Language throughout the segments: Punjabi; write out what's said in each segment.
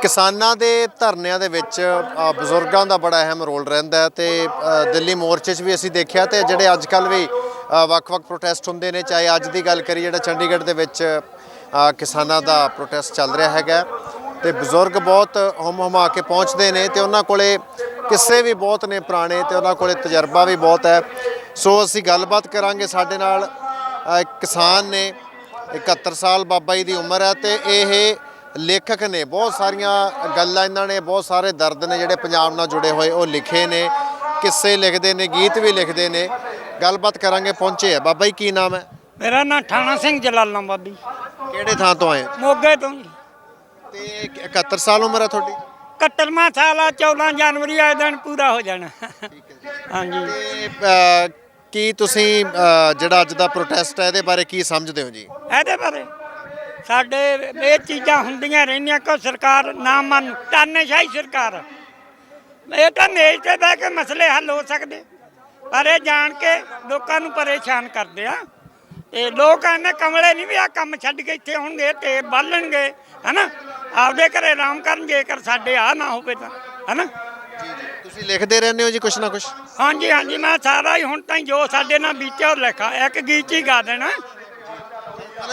ਕਿਸਾਨਾਂ ਦੇ ਧਰਨਿਆਂ ਦੇ ਵਿੱਚ ਬਜ਼ੁਰਗਾਂ ਦਾ ਬੜਾ ਅਹਿਮ ਰੋਲ ਰਹਿੰਦਾ ਹੈ ਤੇ ਦਿੱਲੀ ਮੋਰਚੇ 'ਚ ਵੀ ਅਸੀਂ ਦੇਖਿਆ ਤੇ ਜਿਹੜੇ ਅੱਜ ਕੱਲ ਵੀ ਵੱਖ-ਵੱਖ ਪ੍ਰੋਟੈਸਟ ਹੁੰਦੇ ਨੇ, ਚਾਹੇ ਅੱਜ ਦੀ ਗੱਲ ਕਰੀ ਜਿਹੜਾ ਚੰਡੀਗੜ੍ਹ ਦੇ ਵਿੱਚ ਕਿਸਾਨਾਂ ਦਾ ਪ੍ਰੋਟੈਸਟ ਚੱਲ ਰਿਹਾ ਹੈਗਾ। ਤੇ ਬਜ਼ੁਰਗ ਬਹੁਤ ਹਮ ਹਮਾ ਕੇ ਪਹੁੰਚਦੇ ਨੇ ਤੇ ਉਹਨਾਂ ਕੋਲੇ ਕਿੱਸੇ ਵੀ ਬਹੁਤ ਨੇ ਪੁਰਾਣੇ ਤੇ ਉਹਨਾਂ ਕੋਲੇ ਤਜਰਬਾ ਵੀ ਬਹੁਤ ਹੈ। ਸੋ ਅਸੀਂ ਗੱਲਬਾਤ ਕਰਾਂਗੇ ਸਾਡੇ ਨਾਲ ਕਿਸਾਨ ਨੇ 71 ਸਾਲ ਬਾਬਾ ਜੀ ਦੀ ਉਮਰ ਹੈ ਤੇ ਇਹ ਲੇਖਕ ਨੇ ਬਹੁਤ ਸਾਰੀਆਂ ਗੱਲਾਂ ਇਹਨਾਂ ਨੇ ਬਹੁਤ ਸਾਰੇ ਦਰਦ ਨੇ ਜਿਹੜੇ ਪੰਜਾਬ ਨਾਲ ਜੁੜੇ ਹੋਏ ਉਹ ਲਿਖੇ ਨੇ ਕਿੱਸੇ ਲਿਖਦੇ ਨੇ ਗੀਤ ਵੀ ਲਿਖਦੇ ਨੇ। ਗੱਲਬਾਤ ਕਰਾਂਗੇ ਪਹੁੰਚੇ ਆ। ਬਾਬਾ ਜੀ ਕੀ ਨਾਮ ਹੈ? ਮੇਰਾ ਨਾਂ ਠਾਣਾ ਸਿੰਘ ਜਲਾਲਾਬਾਦੀ। ਕਿਹੜੇ ਥਾਂ ਤੋਂ ਆਏ? ਮੋਗੇ ਤੋਂ ਜੀ। ਤੇ 71 ਸਾਲ ਉਮਰ ਹੈ ਤੁਹਾਡੀ? 71ਵਾਂ ਸਾਲ ਆ 14 ਜਨਵਰੀ ਆਏ ਦਿਨ ਪੂਰਾ ਹੋ ਜਾਣਾ। ਹਾਂਜੀ। ਤੇ ਕੀ ਤੁਸੀਂ ਜਿਹੜਾ ਅੱਜ ਦਾ ਪ੍ਰੋਟੈਸਟ ਹੈ ਇਹਦੇ ਬਾਰੇ ਕੀ ਸਮਝਦੇ ਹੋ ਜੀ? ਇਹਦੇ ਬਾਰੇ ਸਾਡੇ ਇਹ ਚੀਜ਼ਾਂ ਹੁੰਦੀਆਂ ਰਹਿੰਦੀਆਂ ਕਿ ਸਰਕਾਰ ਨਾ ਮੰਨ ਤਾਨੇਸ਼ਾਹੀ ਸਰਕਾਰ। ਇਹ ਤਾਂ ਮੇਜ਼ ਤੇ ਬਹਿ ਕੇ ਮਸਲੇ ਹੱਲ ਹੋ ਸਕਦੇ। ਪਰ ਇਹ ਜਾਣ ਕੇ ਲੋਕਾਂ ਨੂੰ ਪਰੇਸ਼ਾਨ ਕਰਦੇ ਆ। ਤੇ ਲੋਕ ਐਵੇਂ ਕਮਲੇ ਨਹੀਂ ਵੀ ਆ ਕੰਮ ਛੱਡ ਕੇ ਇੱਥੇ ਹੋਣਗੇ ਤੇ ਬਾਲਣਗੇ ਹਨਾ? ਆਪਦੇ ਘਰੇ ਆਰਾਮ ਕਰਨ ਜੇਕਰ ਸਾਡੇ ਆ ਨਾ ਹੋਵੇ ਤਾਂ ਹਨਾ? ਤੁਸੀਂ ਲਿਖਦੇ ਰਹਿੰਦੇ ਹੋ ਜੀ ਕੁਛ ਨਾ ਕੁਛ? ਹਾਂਜੀ ਹਾਂਜੀ ਮੈਂ ਸਾਰਾ ਹੀ ਹੁਣ ਤਾਈਂ ਜੋ ਸਾਡੇ ਨਾਲ ਬੀਤਿਆ ਉਹ ਲਿਖਾ। ਇੱਕ ਗੀਤ ਹੀ ਗਾ ਦੇਣਾ।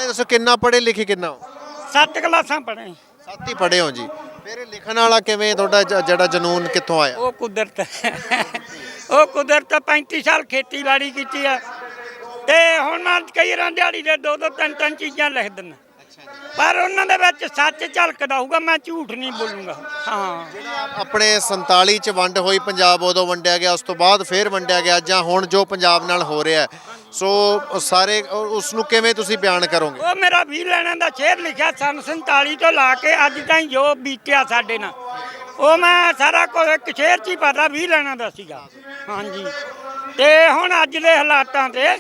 ਇਹ ਦੱਸੋ ਕਿੰਨਾ ਪੜ੍ਹੇ ਲਿਖੇ ਕਿੰਨਾ ਹੋ? ਸੱਤ ਕਲਾਸਾਂ ਪੜ੍ਹੇ। ਸੱਤ ਹੀ ਪੜ੍ਹੇ ਹੋ ਜੀ। ਫਿਰ ਇਹ ਲਿਖਣ ਵਾਲਾ ਕਿਵੇਂ ਤੁਹਾਡਾ ਜ- ਜਿਹੜਾ ਜਨੂਨ ਕਿੱਥੋਂ ਆਇਆ? ਉਹ ਕੁਦਰਤ। ਉਹ ਕੁਦਰਤ 35 ਸਾਲ ਖੇਤੀਬਾੜੀ ਕੀਤੀ ਆ। ਤੇ ਹੁਣ ਮੈਂ ਕਈ ਰਾਂ ਦਿਹਾੜੀ ਦੇ ਦੋ ਦੋ ਤਿੰਨ ਤਿੰਨ ਚੀਜ਼ਾਂ ਲਿਖ ਦਿੰਦਾ। ਪਰ ਉਹਨਾਂ ਦੇ ਵਿੱਚ ਸੱਚ ਝਲਕਦਾ ਹੋਊਗਾ ਮੈਂ ਝੂਠ ਨਹੀਂ ਬੋਲੂੰਗਾ। ਹਾਂ। ਆਪਣੇ 47 ਚ ਵੰਡ ਹੋਈ ਪੰਜਾਬ ਉਦੋਂ ਵੰਡਿਆ ਗਿਆ ਉਸ ਤੋਂ ਬਾਅਦ ਫੇਰ ਵੰਡਿਆ ਗਿਆ ਜਾਂ ਹੁਣ ਜੋ ਪੰਜਾਬ ਨਾਲ ਹੋ ਰਿਹਾ ਹੈ। ਸੋ, ਉਹ ਸਾਰੇ ਉਸ ਨੂੰ ਕਿਵੇਂ ਤੁਸੀਂ ਬਿਆਨ ਕਰੋਗੇ? ਉਹ ਮੇਰਾ ਵੀ ਲੈਣਾ ਦਾ ਸ਼ੇਰ ਲਿਖਿਆ ਸਨ 47 ਤੋਂ ਲਾ ਕੇ ਅੱਜ ਤਾਈਂ ਜੋ ਬੀਤਿਆ ਸਾਡੇ ਨਾਲ। ਉਹ ਮੈਂ ਸਾਰਾ ਕੁਝ ਇੱਕ ਸ਼ੇਰ 'ਚ ਹੀ ਪਤਾ ਵੀ ਲੈਣਾ ਦਾ ਸੀਗਾ। ਹਾਂਜੀ। ਤੇ ਹੁਣ ਅੱਜ ਦੇ ਹਾਲਾਤਾਂ ਤੇ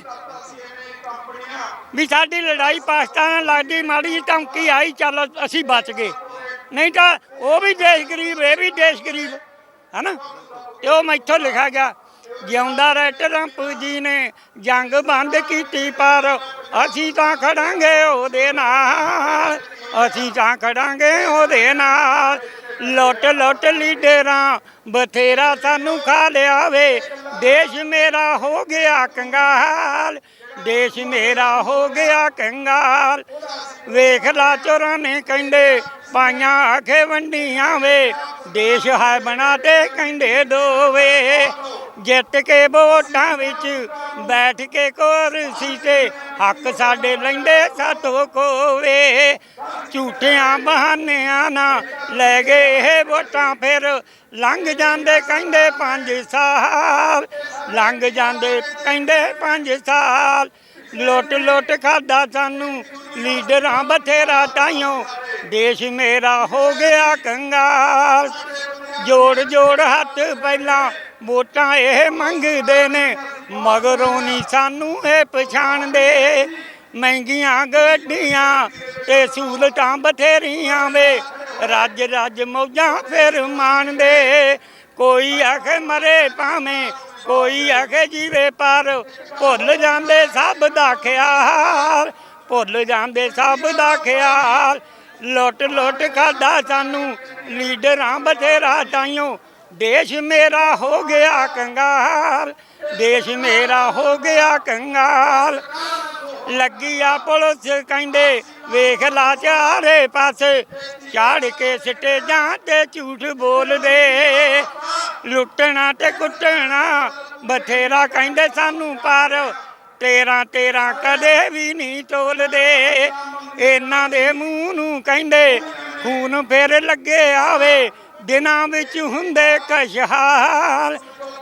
ਵੀ ਸਾਡੀ ਲੜਾਈ ਪਾਕਿਸਤਾਨ ਨਾਲ ਲੱਗਦੀ, ਮਾੜੀ ਧਮਕੀ ਆਈ, ਚੱਲ ਅਸੀਂ ਬਚ ਗਏ। ਨਹੀਂ ਤਾਂ ਉਹ ਵੀ ਦੇਸ਼ ਗਰੀਬ, ਇਹ ਵੀ ਦੇਸ਼ ਗਰੀਬ, ਹਨਾ? ਤੇ ਉਹ ਮੈਥੋਂ ਲਿਖਿਆ ਗਿਆ ਜਿਉਂਦਾ ਰਹਿ ਟਰੰਪ ਜੀ ਨੇ, ਜੰਗ ਬੰਦ ਕੀਤੀ ਪਰ ਅਸੀਂ ਤਾਂ ਖੜਾਂਗੇ ਉਹਦੇ ਨਾਲ, ਅਸੀਂ ਤਾਂ ਖੜਾਂਗੇ ਉਹਦੇ ਨਾਲ। ਲੁੱਟ ਲੁੱਟ ਲੀਡਰਾਂ, ਬਥੇਰਾ ਸਾਨੂੰ ਖਾ ਲਿਆ ਵੇ। ਦੇਸ਼ ਮੇਰਾ ਹੋ ਗਿਆ ਕੰਗਾਲ, ਦੇਸ਼ ਮੇਰਾ ਹੋ ਗਿਆ ਕੰਗਾਲ। ਵੇਖ ਲਾ ਚੋਰਾਂ ਨੇ ਕਹਿੰਦੇ, ਪਾਈਆਂ ਆਖੇ ਵੰਡੀਆਂ ਵੇ। ਦੇਸ਼ ਹੈ ਬਣਾ ਤੇ ਕਹਿੰਦੇ ਦੋਵੇ। ਜਿੱਤ ਕੇ ਵੋਟਾਂ ਵਿੱਚ ਬੈਠ ਕੇ ਕੁਰਸੀ ਤੇ ਹੱਕ ਸਾਡੇ ਲੈਂਦੇ ਸਾਤੋਂ ਕੋਵੇ ਝੂਠਿਆਂ ਬਹਾਨਿਆਂ ਨਾ ਲੈ ਗਏ ਇਹ ਵੋਟਾਂ। ਫਿਰ ਲੰਘ ਜਾਂਦੇ ਕਹਿੰਦੇ 5 ਸਾਲ। ਲੰਘ ਜਾਂਦੇ ਕਹਿੰਦੇ ਪੰਜ ਸਾਲ। ਲੁੱਟ ਲੁੱਟ ਖਾਦਾ ਸਾਨੂੰ ਲੀਡਰਾਂ ਬਥੇਰਾ ਤਾਈਓ। ਦੇਸ਼ ਮੇਰਾ ਹੋ ਗਿਆ ਕੰਗਾਲ। ਜੋੜ ਜੋੜ ਹੱਥ ਪਹਿਲਾਂ ਵੋਟਾਂ ਇਹ ਮੰਗਦੇ ਨੇ, ਮਗਰੋਂ ਨਹੀਂ ਸਾਨੂੰ ਇਹ ਪਛਾਣਦੇ। ਮਹਿੰਗੀਆਂ ਗੱਡੀਆਂ ਤੇ ਸਹੂਲਤਾਂ ਬਥੇਰੀਆਂ ਵੇ, ਰੱਜ ਰੱਜ ਮੌਜਾਂ ਫਿਰ ਮਾਣਦੇ। ਕੋਈ ਆਖੇ ਮਰੇ ਭਾਵੇਂ, ਕੋਈ ਆਖੇ ਜੀਵੇ ਪਰ, ਭੁੱਲ ਜਾਂਦੇ ਸਭ ਦਾ ਖਿਆਲ, ਭੁੱਲ ਜਾਂਦੇ ਸਭ ਦਾ ਖਿਆਲ। ਲੁੱਟ ਲੁੱਟ ਖਾਦਾ ਸਾਨੂੰ, ਲੀਡਰਾਂ ਬਥੇਰਾ ਤਾਈਓ ਦੇਸ਼ ਮੇਰਾ ਹੋ ਗਿਆ ਕੰਗਾਲ, ਦੇਸ਼ ਮੇਰਾ ਹੋ ਗਿਆ ਕੰਗਾਲ। ਲੱਗੀ ਆ ਪੁਲਿਸ ਕਹਿੰਦੇ, ਵੇਖ ਲਾ ਚਾਰੇ ਪਾਸੇ, ਝਾੜ ਕੇ ਸਟੇਜਾਂ ਤੇ ਝੂਠ ਬੋਲਦੇ। ਲੁੱਟਣਾ ਤੇ ਕੁੱਟਣਾ, ਬਥੇਰਾ ਕਹਿੰਦੇ ਸਾਨੂੰ ਪਰ, ਤੇਰਾ ਤੇਰਾ ਕਦੇ ਵੀ ਨਹੀਂ ਤੋਲਦੇ। ਇਹਨਾਂ ਦੇ ਮੂੰਹ ਨੂੰ ਕਹਿੰਦੇ, ਖੂਨ ਫੇਰ ਲੱਗੇ ਆਵੇ ਦਿਨਾਂ ਵਿੱਚ ਹੁੰਦੇ ਕਸ਼ਹਾਲ,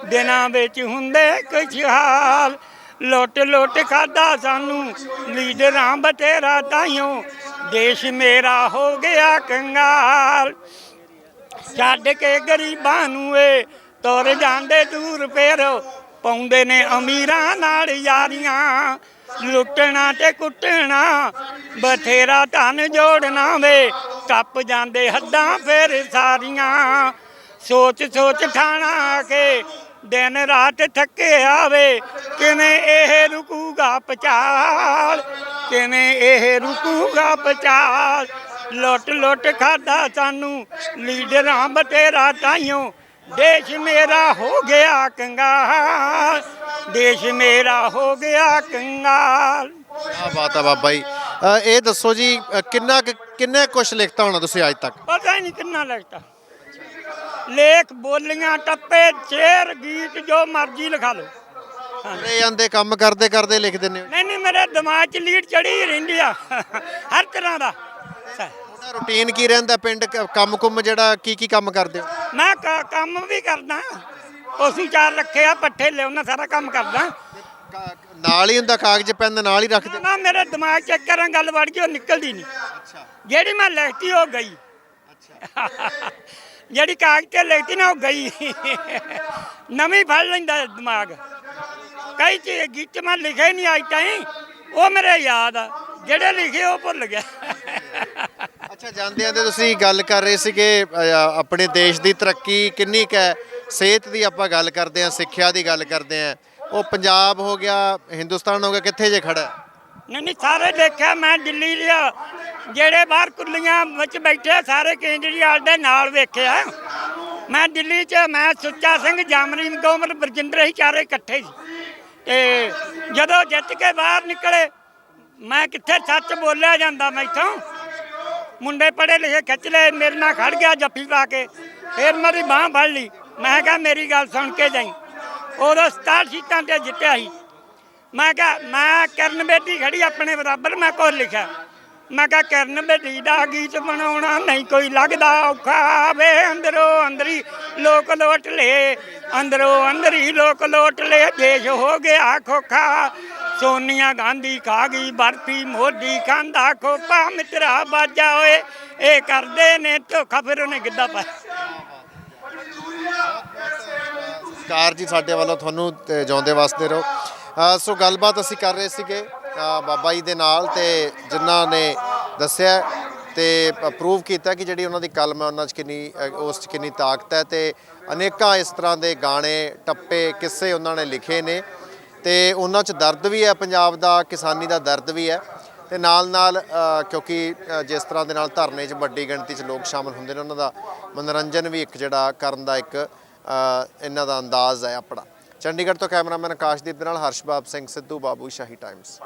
ਦਿਨਾਂ ਵਿੱਚ ਹੁੰਦੇ ਕਸ਼ਹਾਲ। ਲੁੱਟ ਲੁੱਟ ਖਾਦਾ ਸਾਨੂੰ, ਲੀਡਰਾਂ ਬਤੇਰਾ ਤਾਈਓ, ਦੇਸ਼ ਮੇਰਾ ਹੋ ਗਿਆ ਕੰਗਾਲ। ਛੱਡ ਕੇ ਗਰੀਬਾਂ ਨੂੰ ਏ, ਤੁਰ ਜਾਂਦੇ ਦੂਰ ਫੇਰ, ਪਾਉਂਦੇ ਨੇ ਅਮੀਰਾਂ ਨਾਲ ਯਾਰੀਆਂ। ਲੁੱਟਣਾ ਤੇ ਕੁੱਟਣਾ, ਬਥੇਰਾ ਧਨ ਜੋੜਨਾ ਵੇ, ਟੱਪ ਜਾਂਦੇ ਹੱਦਾਂ ਫੇਰ ਸਾਰੀਆਂ। ਸੋਚ ਸੋਚ ਠਾਣਾ ਕੇ ਦਿਨ ਰਾਤ ਥੱਕੇ ਆਵੇ ਕਿਵੇਂ ਇਹ ਰੁਕੂਗਾ ਪਚਾਲ ਕਿਵੇਂ ਇਹ ਰੁਕੂਗਾ ਪਚਾਲ ਲੁੱਟ ਲੁੱਟ ਖਾਦਾ ਸਾਨੂੰ, ਲੀਡਰਾਂ ਬਤੇਰਾ ਤਾਈਓ, ਦੇਸ਼ ਮੇਰਾ ਹੋ ਗਿਆ ਕੰਗਾਲ। ਦੇਸ਼ ਮੇਰਾ ਹੋ ਗਿਆ ਕੰਗਾਲ। ਆ ਬਾਤ ਆ ਬਾਬਾ ਜੀ। ਅ, ਇਹ ਦੱਸੋ ਜੀ ਅ, ਕਿੰਨਾ ਕੁ- ਕਿੰਨੇ ਕੁਛ ਲਿਖਤਾ ਹੋਣਾ ਤੁਸੀਂ ਅੱਜ ਤੱਕ? ਪਤਾ ਹੀ ਨਹੀਂ ਕਿੰਨਾ ਲੱਗਦਾ ਲੇਖ ਬੋਲੀਆਂ ਟੱਪੇ ਸ਼ੇਰ ਗੀਤ ਜੋ ਮਰਜ਼ੀ ਲਿਖਾ ਲਓ। ਤੁਰੇ ਜਾਂਦੇ ਕੰਮ ਕਰਦੇ ਕਰਦੇ ਲਿਖ ਦਿੰਦੇ ਹੋ। ਨਹੀਂ ਨਹੀਂ ਮੇਰੇ ਦਿਮਾਗ 'ਚ ਲੀਡ ਚੜੀ ਰਹਿੰਦੀ ਆ। ਹਰ ਤਰ੍ਹਾਂ ਦਾ। ਤੁਹਾਡਾ ਰੁਟੀਨ ਕੀ ਰਹਿੰਦਾ ਪਿੰਡ ਕ- ਕੰਮ ਕੁੰਮ ਜਿਹੜਾ ਕੀ ਕੀ ਕੰਮ ਕਰਦੇ ਹੋ? ਮੈਂ ਕ- ਕੰਮ ਵੀ ਕਰਦਾ। ਪਸ਼ੂ ਚਾਰ ਰੱਖੇ ਆ ਪੱਠੇ ਲਿਆਉਣਾ ਸਾਰਾ ਕੰਮ ਕਰਦਾ। ਨਾਲ ਹੀ ਹੁੰਦਾ ਕਾਗਜ਼ ਪੈਨ ਨਾਲ ਹੀ ਰੱਖਦੇ। ਨਾ ਮੇਰੇ ਦਿਮਾਗ 'ਚ ਇੱਕ ਕਰਾਂ ਗੱਲ ਵੜ ਗਈ ਉਹ ਨਿਕਲਦੀ ਨਹੀਂ। ਅੱਛਾ। ਜਿਹੜੀ ਮੈਂ ਲਿਖਤੀ ਉਹ ਗਈ। ਜਿਹੜੀ ਕਾਗਜ਼ ਤੇ ਲਿਖਤੀ ਨਾ ਉਹ ਗਈ। ਨਵੀਂ ਫੜ ਲੈਂਦਾ ਦਿਮਾਗ। ਕਈ ਚੀਜ਼ ਗੀਤ ਮੈਂ ਲਿਖੇ ਨਹੀਂ ਅੱਜ ਤਾਈਂ। ਉਹ ਮੇਰੇ ਯਾਦ ਆ। ਜਿਹੜੇ ਲਿਖੇ ਉਹ ਭੁੱਲ ਗਿਆ। ਅੱਛਾ ਜਾਂਦੇ ਆਂਦੇ ਤੁਸੀਂ ਗੱਲ ਕਰ ਰਹੇ ਸੀ ਕਿ ਅ, ਆਪਣੇ ਦੇਸ਼ ਦੀ ਤਰੱਕੀ ਕਿੰਨੀ ਕੁ ਹੈ? ਸਿਹਤ ਦੀ ਆਪਾਂ ਗੱਲ ਕਰਦੇ ਹਾਂ ਸਿੱਖਿਆ ਦੀ ਗੱਲ ਕਰਦੇ ਹਾਂ। ਉਹ ਪੰਜਾਬ ਹੋ ਗਿਆ ਹਿੰਦੁਸਤਾਨ ਹੋ ਗਿਆ ਕਿੱਥੇ ਜੇ ਖੜਾ ਨਹੀਂ ਨਹੀਂ ਸਾਰੇ ਦੇਖਿਆ ਮੈਂ ਦਿੱਲੀ ਲਿਆ। ਜਿਹੜੇ ਬਾਹਰ ਕੁੱਲੀਆਂ ਵਿੱਚ ਬੈਠੇ ਆ, ਸਾਰੇ ਕੇਂਦਰੀਵਾਲ ਦੇ ਨਾਲ ਵੇਖਿਆ। ਮੈਂ ਦਿੱਲੀ 'ਚ ਮੈਂ ਸੁੱਚਾ ਸਿੰਘ ਜਾਮਰੀ ਗੋਮਰ ਬਰਜਿੰਦਰ ਹੀ ਚਾਰੇ ਇਕੱਠੇ ਸੀ। ਤੇ ਜਦੋਂ ਜਿੱਤ ਕੇ ਬਾਹਰ ਨਿਕਲੇ ਮੈਂ ਕਿੱਥੇ ਸੱਚ ਬੋਲਿਆ ਜਾਂਦਾ ਮੈਥੋਂ? ਮੁੰਡੇ ਪੜੇ ਲਿਖੇ ਖਿੱਚ ਲਏ ਮੇਰੇ ਨਾਲ ਖੜ ਗਿਆ ਜੱਫੀ ਪਾ ਕੇ ਫਿਰ ਮੇਰੀ ਬਾਹ ਫੜ ਲਈ। ਮੈਂ ਕਿਹਾ, ਮੇਰੀ ਗੱਲ ਸੁਣ ਕੇ ਜਾਈ। ਉਦੋਂ 67 ਸੀਟਾਂ ਤੇ ਜਿੱਤਿਆ ਸੀ। ਮੈਂ ਕਿਹਾ, ਮੈਂ ਕਰਨ ਬੇਟੀ ਖੜੀ ਆਪਣੇ ਬਰਾਬਰ, ਮੈਂ ਕੋਲ ਲਿਖਿਆ। ਮੈਂ ਕਿਹਾ, ਕਰਨ ਬੇਟੀ ਦਾ ਗੀਤ ਬਣਾਉਣਾ ਨਹੀਂ ਕੋਈ ਲੱਗਦਾ, ਔਖਾ ਵੇ ਅੰਦਰੋਂ ਅੰਦਰੀ ਲੋਕ ਲੋਟ ਲੇ, ਅੰਦਰੋਂ ਅੰਦਰੀ ਲੋਕ ਲੋਟ ਲੇ, ਦੇਸ਼ ਹੋ ਗਿਆ ਖੋਖਾ। ਸੋਨੀਆ ਗਾਂਧੀ ਖਾ ਗਈ ਬਰਫੀ, ਮੋਦੀ ਖਾਂਦਾ ਖੋਪਾ, ਮਿੱਤਰਾ ਬਾਜਾ ਓਏ, ਇਹ ਕਰਦੇ ਨੇ ਧੋਖਾ, ਫਿਰ ਉਹਨੇ ਗਿੱਧਾ ਪਾਇਆ। ਕਾਰ ਜੀ ਸਾਡੇ ਵੱਲੋਂ ਤੁਹਾਨੂੰ ਤੇ ਜਿਉਂਦੇ ਵਾਸਤੇ ਰਹੋ। ਅ, ਸੋ ਗੱਲਬਾਤ ਅਸੀਂ ਕਰ ਰਹੇ ਸੀਗੇ ਅ, ਬਾਬਾ ਜੀ ਦੇ ਨਾਲ ਤੇ ਜਿਨ੍ਹਾਂ ਨੇ ਦੱਸਿਆ ਤੇ ਪ੍ਰੂਵ ਕੀਤਾ ਕਿ ਜਿਹੜੀ ਉਹਨਾਂ ਦੀ ਕਲਮ ਹੈ ਉਹਨਾਂ 'ਚ ਕਿੰਨੀ ਅ, ਉਸ 'ਚ ਕਿੰਨੀ ਤਾਕਤ ਹੈ ਤੇ ਅਨੇਕਾਂ ਇਸ ਤਰ੍ਹਾਂ ਦੇ ਗਾਣੇ ਟੱਪੇ ਕਿੱਸੇ ਉਹਨਾਂ ਨੇ ਲਿਖੇ ਨੇ ਤੇ ਉਹਨਾਂ 'ਚ ਦਰਦ ਵੀ ਹੈ ਪੰਜਾਬ ਦਾ ਕਿਸਾਨੀ ਦਾ ਦਰਦ ਵੀ ਹੈ। ਤੇ ਨਾਲ ਨਾਲ ਕਿਉਂਕਿ ਜਿਸ ਤਰ੍ਹਾਂ ਦੇ ਨਾਲ ਧਰਨੇ 'ਚ ਵੱਡੀ ਗਿਣਤੀ 'ਚ ਲੋਕ ਸ਼ਾਮਲ ਹੁੰਦੇ ਨੇ, ਉਹਨਾਂ ਦਾ ਮਨੋਰੰਜਨ ਵੀ ਇੱਕ ਜਿਹੜਾ ਕਰਨ ਦਾ ਇੱਕ ਇਹਨਾਂ ਦਾ ਅੰਦਾਜ਼ ਹੈ ਆਪਣਾ। ਚੰਡੀਗੜ੍ਹ ਤੋਂ ਕੈਮਰਾਮੈਨ ਆਕਾਸ਼ਦੀਪ ਦੇ ਨਾਲ ਹਰਸ਼ਬਾਬ ਸਿੰਘ ਸਿੱਧੂ, ਬਾਬੂ ਸ਼ਾਹੀ ਟਾਈਮਸ